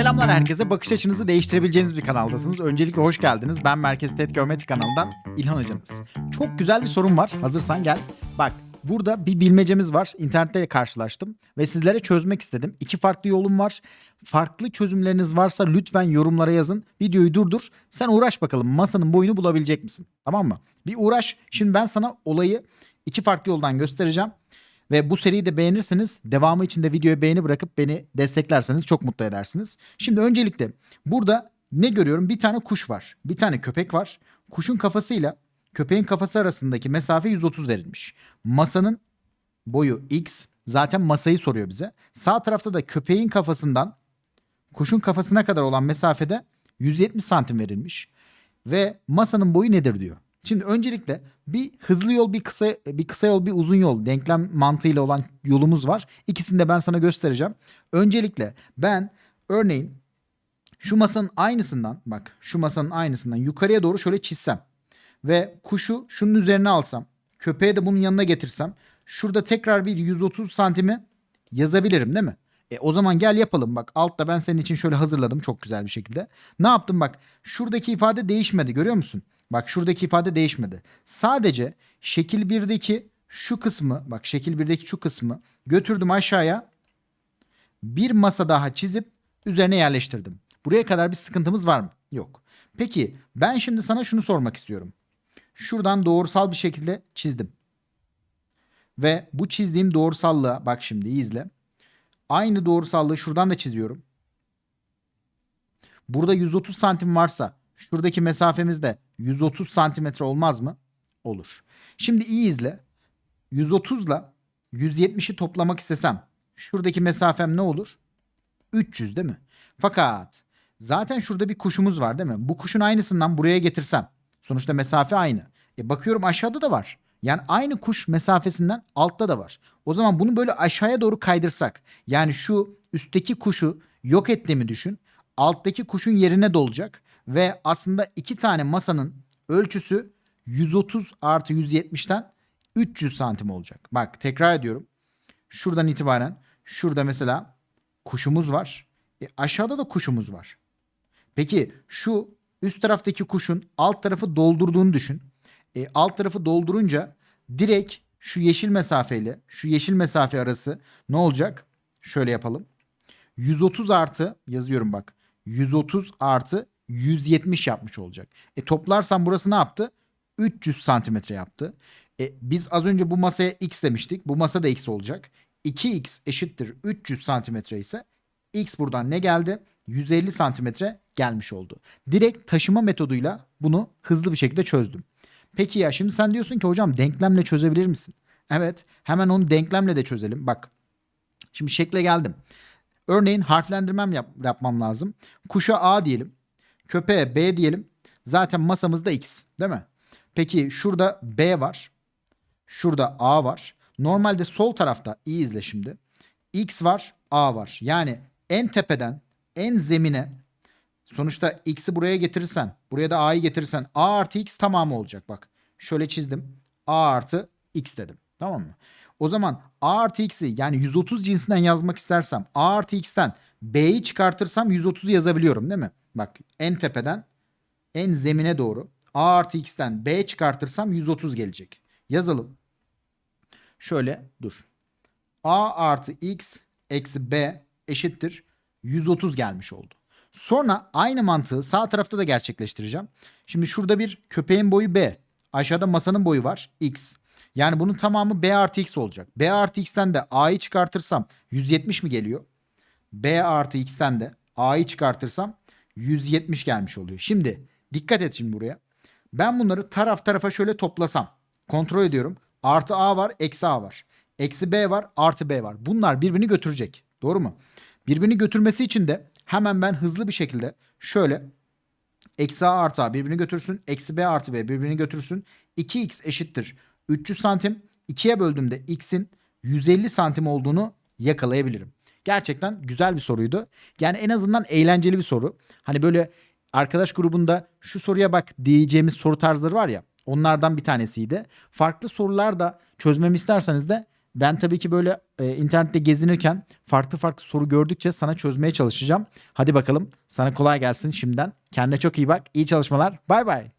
Selamlar herkese. Bakış açınızı değiştirebileceğiniz bir kanaldasınız. Öncelikle hoş geldiniz. Ben Merkez TED Geometri kanalından İlhan hocanız. Çok güzel bir sorun var. Hazırsan gel. Bak burada bir bilmecemiz var. İnternette karşılaştım ve sizlere çözmek istedim. İki farklı yolum var. Farklı çözümleriniz varsa lütfen yorumlara yazın. Videoyu durdur. Sen uğraş bakalım masanın boyunu bulabilecek misin? Tamam mı? Bir uğraş. Şimdi ben sana olayı iki farklı yoldan göstereceğim. Ve bu seriyi de beğenirseniz devamı için de videoya beğeni bırakıp beni desteklerseniz çok mutlu edersiniz. Şimdi öncelikle burada ne görüyorum? Bir tane kuş var. Bir tane köpek var. Kuşun kafasıyla köpeğin kafası arasındaki mesafe 130 verilmiş. Masanın boyu x. Zaten masayı soruyor bize. Sağ tarafta da köpeğin kafasından kuşun kafasına kadar olan mesafede 170 santim verilmiş. Ve masanın boyu nedir diyor. Şimdi öncelikle bir hızlı yol, bir kısa bir kısa yol, bir uzun yol denklem mantığıyla olan yolumuz var. İkisini de ben sana göstereceğim. Öncelikle ben örneğin şu masanın aynısından bak şu masanın aynısından yukarıya doğru şöyle çizsem ve kuşu şunun üzerine alsam, köpeği de bunun yanına getirsem şurada tekrar bir 130 santimi yazabilirim değil mi? E, o zaman gel yapalım bak altta ben senin için şöyle hazırladım çok güzel bir şekilde. Ne yaptım bak şuradaki ifade değişmedi görüyor musun? Bak şuradaki ifade değişmedi. Sadece şekil 1'deki şu kısmı bak şekil 1'deki şu kısmı götürdüm aşağıya. Bir masa daha çizip üzerine yerleştirdim. Buraya kadar bir sıkıntımız var mı? Yok. Peki ben şimdi sana şunu sormak istiyorum. Şuradan doğrusal bir şekilde çizdim. Ve bu çizdiğim doğrusallığa bak şimdi izle. Aynı doğrusallığı şuradan da çiziyorum. Burada 130 santim varsa şuradaki mesafemiz de 130 santimetre olmaz mı? Olur. Şimdi iyi izle. 130 ile 170'i toplamak istesem şuradaki mesafem ne olur? 300 değil mi? Fakat zaten şurada bir kuşumuz var değil mi? Bu kuşun aynısından buraya getirsem sonuçta mesafe aynı. E bakıyorum aşağıda da var. Yani aynı kuş mesafesinden altta da var. O zaman bunu böyle aşağıya doğru kaydırsak yani şu üstteki kuşu yok ettiğimi düşün. Alttaki kuşun yerine dolacak ve aslında iki tane masanın ölçüsü 130 artı 170'ten 300 santim olacak. Bak tekrar ediyorum. Şuradan itibaren şurada mesela kuşumuz var. E, aşağıda da kuşumuz var. Peki şu üst taraftaki kuşun alt tarafı doldurduğunu düşün. E, alt tarafı doldurunca direkt şu yeşil mesafeyle şu yeşil mesafe arası ne olacak? Şöyle yapalım. 130 artı yazıyorum bak. 130 artı 170 yapmış olacak. E toplarsam burası ne yaptı? 300 santimetre yaptı. E, biz az önce bu masaya x demiştik. Bu masa da x olacak. 2x eşittir 300 santimetre ise x buradan ne geldi? 150 santimetre gelmiş oldu. Direkt taşıma metoduyla bunu hızlı bir şekilde çözdüm. Peki ya şimdi sen diyorsun ki hocam denklemle çözebilir misin? Evet hemen onu denklemle de çözelim. Bak şimdi şekle geldim. Örneğin harflendirmem yap, yapmam lazım. Kuşa A diyelim. Köpeğe B diyelim. Zaten masamızda X değil mi? Peki şurada B var. Şurada A var. Normalde sol tarafta iyi izle şimdi. X var A var. Yani en tepeden en zemine sonuçta X'i buraya getirirsen buraya da A'yı getirirsen A artı X tamamı olacak bak. Şöyle çizdim. A artı X dedim. Tamam mı? O zaman A artı X'i yani 130 cinsinden yazmak istersem A artı X'ten B'yi çıkartırsam 130'u yazabiliyorum değil mi? Bak en tepeden en zemine doğru A artı X'ten B çıkartırsam 130 gelecek. Yazalım. Şöyle dur. A artı X eksi B eşittir 130 gelmiş oldu. Sonra aynı mantığı sağ tarafta da gerçekleştireceğim. Şimdi şurada bir köpeğin boyu B. Aşağıda masanın boyu var X. Yani bunun tamamı B artı X olacak. B artı X'ten de A'yı çıkartırsam 170 mi geliyor? B artı X'ten de A'yı çıkartırsam 170 gelmiş oluyor. Şimdi dikkat et şimdi buraya. Ben bunları taraf tarafa şöyle toplasam. Kontrol ediyorum. Artı A var, eksi A var. Eksi B var, artı B var. Bunlar birbirini götürecek. Doğru mu? Birbirini götürmesi için de hemen ben hızlı bir şekilde şöyle eksi A artı A birbirini götürsün. Eksi B artı B birbirini götürsün. 2x eşittir 300 santim. 2'ye böldüğümde x'in 150 santim olduğunu yakalayabilirim. Gerçekten güzel bir soruydu. Yani en azından eğlenceli bir soru. Hani böyle arkadaş grubunda şu soruya bak diyeceğimiz soru tarzları var ya. Onlardan bir tanesiydi. Farklı sorular da çözmemi isterseniz de Ben tabii ki böyle e, internette gezinirken farklı farklı soru gördükçe sana çözmeye çalışacağım. Hadi bakalım sana kolay gelsin şimdiden. Kendine çok iyi bak. İyi çalışmalar. Bay bay.